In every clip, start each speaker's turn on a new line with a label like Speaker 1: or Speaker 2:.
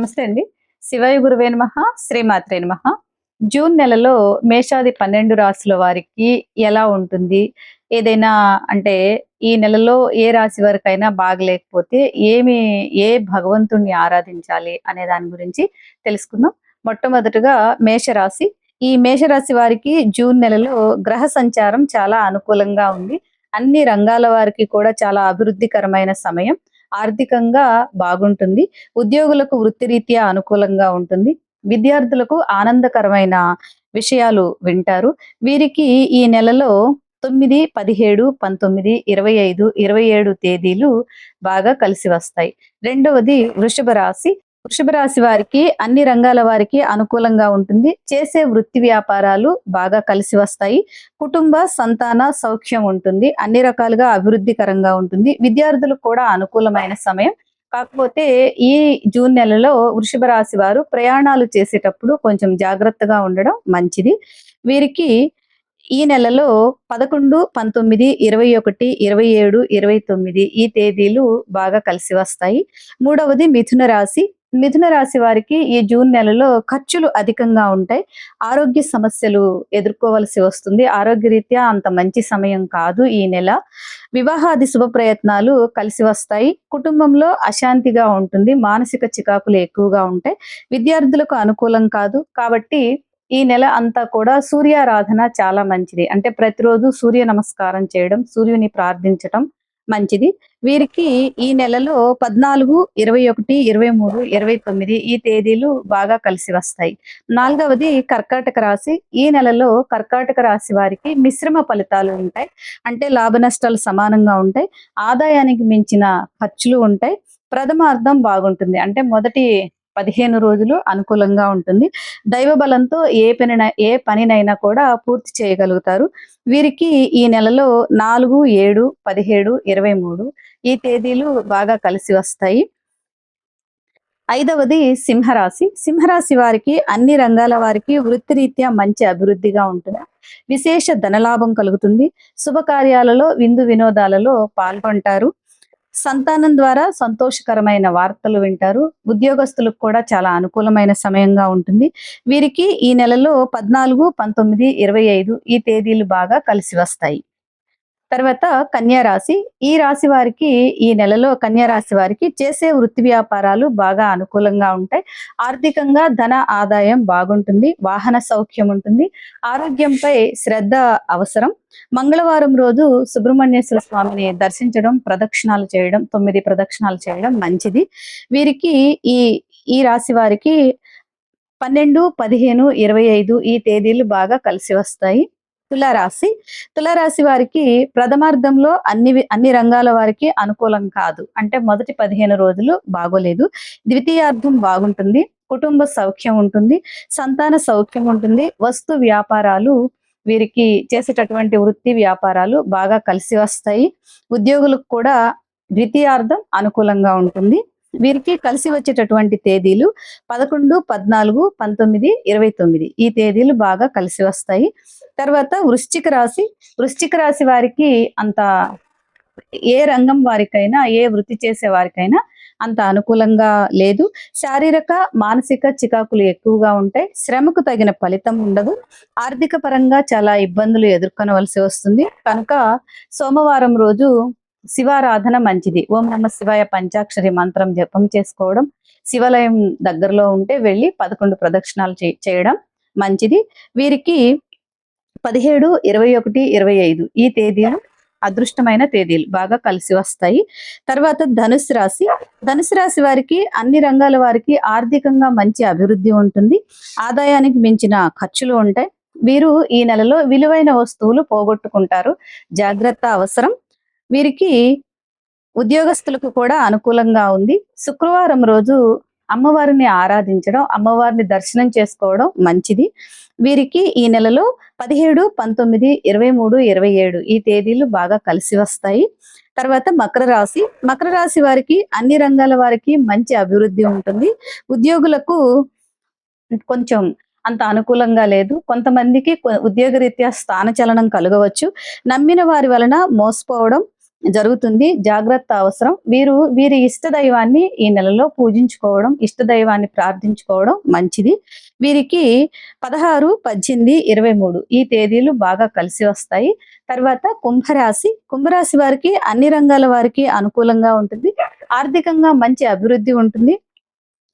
Speaker 1: నమస్తే అండి. శివయ గురువే నమ శ్రీమాత్రే నమ. జూన్ నెలలో మేషాది పన్నెండు రాశుల వారికి ఎలా ఉంటుంది? ఏదైనా అంటే ఈ నెలలో ఏ రాశి వారికైనా బాగలేకపోతే ఏమి ఏ భగవంతుణ్ణి ఆరాధించాలి అనే దాని గురించి తెలుసుకుందాం. మొట్టమొదటగా మేషరాశి. ఈ మేషరాశి వారికి జూన్ నెలలో గ్రహ సంచారం చాలా అనుకూలంగా ఉంది. అన్ని రంగాల వారికి కూడా చాలా అభివృద్ధికరమైన సమయం. ఆర్థికంగా బాగుంటుంది ఉద్యోగులకు వృత్తిరీత్యా అనుకూలంగా ఉంటుంది విద్యార్థులకు ఆనందకరమైన విషయాలు వింటారు. వీరికి ఈ నెలలో తొమ్మిది పదిహేడు పంతొమ్మిది ఇరవై ఐదు ఇరవై ఏడు తేదీలు బాగా కలిసి వస్తాయి. రెండవది వృషభ రాశి. వృషభ రాశి వారికి అన్ని రంగాల వారికి అనుకూలంగా ఉంటుంది. చేసే వృత్తి వ్యాపారాలు బాగా కలిసి వస్తాయి. కుటుంబ సంతాన సౌఖ్యం ఉంటుంది. అన్ని రకాలుగా అభివృద్ధికరంగా ఉంటుంది. విద్యార్థులకు కూడా అనుకూలమైన సమయం. కాకపోతే ఈ జూన్ నెలలో వృషభ రాశి వారు ప్రయాణాలు చేసేటప్పుడు కొంచెం జాగ్రత్తగా ఉండడం మంచిది. వీరికి ఈ నెలలో పదకొండు పంతొమ్మిది ఇరవై ఒకటి ఇరవై ఏడు ఇరవై తొమ్మిది ఈ తేదీలు బాగా కలిసి వస్తాయి. మూడవది మిథున రాశి. మిథున రాశి వారికి ఈ జూన్ నెలలో ఖర్చులు అధికంగా ఉంటాయి. ఆరోగ్య సమస్యలు ఎదుర్కోవలసి వస్తుంది. ఆరోగ్య రీత్యా అంత మంచి సమయం కాదు ఈ నెల. వివాహాది శుభ ప్రయత్నాలు కలిసి వస్తాయి. కుటుంబంలో అశాంతిగా ఉంటుంది. మానసిక చికాకులు ఎక్కువగా ఉంటాయి. విద్యార్థులకు అనుకూలం కాదు. కాబట్టి ఈ నెల అంతా కూడా సూర్యారాధన చాలా మంచిది. అంటే ప్రతిరోజు సూర్య నమస్కారం చేయడం సూర్యుని ప్రార్థించటం మంచిది. వీరికి ఈ నెలలో పద్నాలుగు ఇరవై ఒకటి ఇరవై మూడు ఇరవై తొమ్మిది ఈ తేదీలు బాగా కలిసి వస్తాయి. నాలుగవది కర్కాటక రాశి. ఈ నెలలో కర్కాటక రాశి వారికి మిశ్రమ ఫలితాలు ఉంటాయి. అంటే లాభ నష్టాలు సమానంగా ఉంటాయి. ఆదాయానికి మించిన ఖర్చులు ఉంటాయి. ప్రథమార్థం బాగుంటుంది. అంటే మొదటి పదిహేను రోజులు అనుకూలంగా ఉంటుంది. దైవ బలంతో ఏ పని ఏ పనినైనా కూడా పూర్తి చేయగలుగుతారు. వీరికి ఈ నెలలో నాలుగు ఏడు పదిహేడు ఇరవై మూడు ఈ తేదీలు బాగా కలిసి వస్తాయి. ఐదవది సింహరాశి. సింహరాశి వారికి అన్ని రంగాల వారికి వృత్తిరీత్యా మంచి అభివృద్ధిగా ఉంటుంది. విశేష ధనలాభం కలుగుతుంది. శుభకార్యాలలో విందు వినోదాలలో పాల్గొంటారు. సంతానం ద్వారా సంతోషకరమైన వార్తలు వింటారు. ఉద్యోగస్తులకు కూడా చాలా అనుకూలమైన సమయంగా ఉంటుంది. వీరికి ఈ నెలలో పద్నాలుగు పంతొమ్మిది ఇరవై ఐదు ఈ తేదీలు బాగా కలిసి వస్తాయి. తర్వాత కన్యా రాశి. ఈ రాశి వారికి ఈ నెలలో కన్యా రాశి వారికి చేసే వృత్తి వ్యాపారాలు బాగా అనుకూలంగా ఉంటాయి. ఆర్థికంగా ధన ఆదాయం బాగుంటుంది. వాహన సౌఖ్యం ఉంటుంది. ఆరోగ్యంపై శ్రద్ధ అవసరం. మంగళవారం రోజు సుబ్రహ్మణ్యేశ్వర స్వామిని దర్శించడం ప్రదక్షిణాలు చేయడం తొమ్మిది ప్రదక్షిణాలు చేయడం మంచిది. వీరికి ఈ ఈ రాశి వారికి పన్నెండు పదిహేను ఇరవై ఐదు ఈ తేదీలు బాగా కలిసి వస్తాయి. తులారాశి. తులారాశి వారికి ప్రథమార్థంలో అన్ని అన్ని రంగాల వారికి అనుకూలం కాదు. అంటే మొదటి పదిహేను రోజులు బాగోలేదు. ద్వితీయార్థం బాగుంటుంది. కుటుంబ సౌఖ్యం ఉంటుంది. సంతాన సౌఖ్యం ఉంటుంది. వస్తు వ్యాపారాలు వీరికి చేసేటటువంటి వృత్తి వ్యాపారాలు బాగా కలిసి వస్తాయి. ఉద్యోగులకు కూడా ద్వితీయార్థం అనుకూలంగా ఉంటుంది. వీరికి కలిసి వచ్చేటటువంటి తేదీలు పదకొండు పద్నాలుగు పంతొమ్మిది ఇరవై తొమ్మిది. ఈ తేదీలు బాగా కలిసి వస్తాయి. తర్వాత వృశ్చిక రాశి. వృశ్చిక రాశి వారికి అంత ఏ రంగం వారికైనా ఏ వృత్తి చేసే వారికైనా అంత అనుకూలంగా లేదు. శారీరక మానసిక చికాకులు ఎక్కువగా ఉంటాయి. శ్రమకు తగిన ఫలితం ఉండదు. ఆర్థిక పరంగా చాలా ఇబ్బందులు ఎదుర్కొనవలసి వస్తుంది. కనుక సోమవారం రోజు శివారాధన మంచిది. ఓం నమ శివాయ పంచాక్షరి మంత్రం జపం చేసుకోవడం శివాలయం దగ్గరలో ఉంటే వెళ్ళి పదకొండు ప్రదక్షిణాలు చే- చేయడం మంచిది. వీరికి పదిహేడు ఇరవై ఒకటి ఇరవై ఐదు ఈ తేదీలు అదృష్టమైన తేదీలు బాగా కలిసి వస్తాయి. తర్వాత ధనుసు రాశి. ధనుసు రాశి వారికి అన్ని రంగాల వారికి ఆర్థికంగా మంచి అభివృద్ధి ఉంటుంది. ఆదాయానికి మించిన ఖర్చులు ఉంటాయి. వీరు ఈ నెలలో విలువైన వస్తువులు పోగొట్టుకుంటారు. జాగ్రత్త అవసరం. వీరికి ఉద్యోగస్తులకు కూడా అనుకూలంగా ఉంది. శుక్రవారం రోజు అమ్మవారిని ఆరాధించడం అమ్మవారిని దర్శనం చేసుకోవడం మంచిది. వీరికి ఈ నెలలో పదిహేడు పంతొమ్మిది ఇరవై మూడు ఇరవై ఏడు ఈ తేదీలు బాగా కలిసి వస్తాయి. తర్వాత మకర రాశి. మకర రాశి వారికి అన్ని రంగాల వారికి మంచి అభివృద్ధి ఉంటుంది. ఉద్యోగులకు కొంచెం అంత అనుకూలంగా లేదు. కొంతమందికి ఉద్యోగరీత్యా స్థానచలనం కలగవచ్చు. నమ్మిన వారి వలన మోసపోవడం జరుగుతుంది. జాగ్రత్త అవసరం. వీరు వీరి ఇష్ట దైవాన్ని ఈ నెలలో పూజించుకోవడం ఇష్ట దైవాన్ని ప్రార్థించుకోవడం మంచిది. వీరికి పదహారు పద్దెనిమిది ఇరవై మూడు ఈ తేదీలు బాగా కలిసి వస్తాయి. తర్వాత కుంభరాశి. కుంభరాశి వారికి అన్ని రంగాల వారికి అనుకూలంగా ఉంటుంది. ఆర్థికంగా మంచి అభివృద్ధి ఉంటుంది.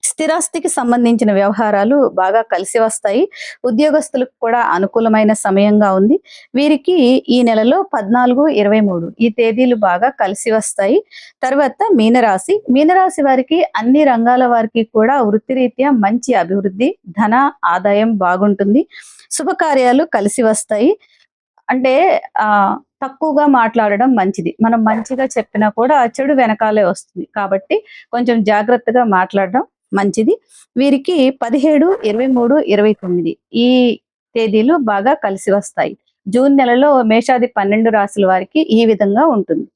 Speaker 1: స్థిరాస్తికి సంబంధించిన వ్యవహారాలు బాగా కలిసి వస్తాయి. ఉద్యోగస్తులకు కూడా అనుకూలమైన సమయంగా ఉంది. వీరికి ఈ నెలలో పద్నాలుగు ఇరవై మూడు ఈ తేదీలు బాగా కలిసి వస్తాయి. తర్వాత మీనరాశి. మీనరాశి వారికి అన్ని రంగాల వారికి కూడా వృత్తిరీత్యా మంచి అభివృద్ధి ధన ఆదాయం బాగుంటుంది. శుభకార్యాలు కలిసి వస్తాయి. అంటే ఆ తక్కువగా మాట్లాడడం మంచిది. మనం మంచిగా చెప్పినా కూడా చెడు వెనకాలే వస్తుంది. కాబట్టి కొంచెం జాగ్రత్తగా మాట్లాడడం మంచిది. వీరికి పదిహేడు ఇరవై మూడు ఇరవై తొమ్మిది ఈ తేదీలు బాగా కలిసి వస్తాయి. జూన్ నెలలో మేషాది పన్నెండు రాశుల వారికి ఈ విధంగా ఉంటుంది.